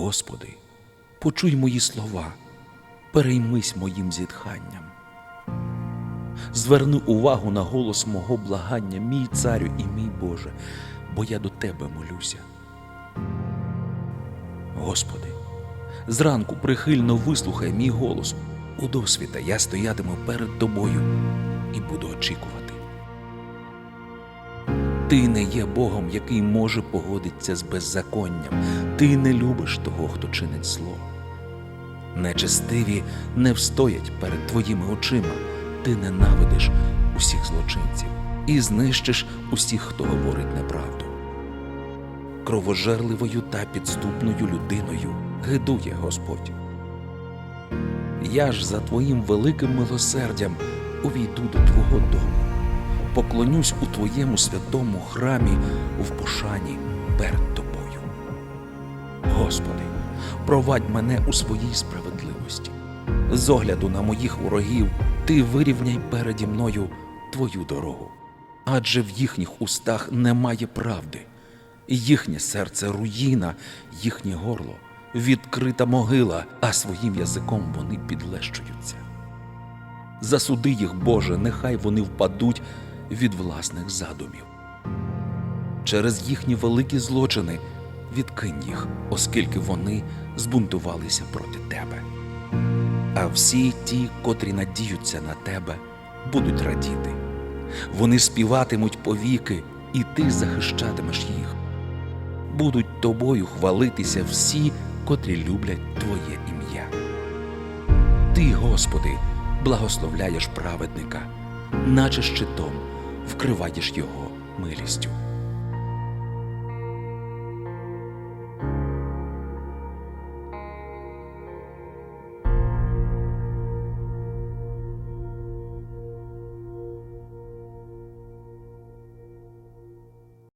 Господи, почуй мої слова, переймись моїм зітханням. Зверни увагу на голос мого благання, мій царю і мій Боже, бо я до Тебе молюся. Господи, зранку прихильно вислухай мій голос. У досвіта я стоятиму перед тобою і буду очікувати. Ти не є Богом, який може погодитися з беззаконням. Ти не любиш того, хто чинить зло. Нечестиві не встоять перед твоїми очима. Ти ненавидиш усіх злочинців і знищиш усіх, хто говорить неправду. Кровожерливою та підступною людиною гидує Господь. Я ж за твоїм великим милосердям увійду до Твого дому, поклонюсь у Твоєму святому храмі в пошані перед. Господи, провадь мене у своїй справедливості. З огляду на моїх ворогів, Ти вирівняй переді мною Твою дорогу. Адже в їхніх устах немає правди, їхнє серце руїна, їхнє горло відкрита могила, а своїм язиком вони підлещуються. Засуди їх, Боже, нехай вони впадуть від власних задумів. Через їхні великі злочини відкинь їх, оскільки вони збунтувалися проти Тебе. А всі ті, котрі надіються на Тебе, будуть радіти. Вони співатимуть повіки, і Ти захищатимеш їх. Будуть тобою хвалитися всі, котрі люблять Твоє ім'я. Ти, Господи, благословляєш праведника, наче щитом вкриваєш його милістю.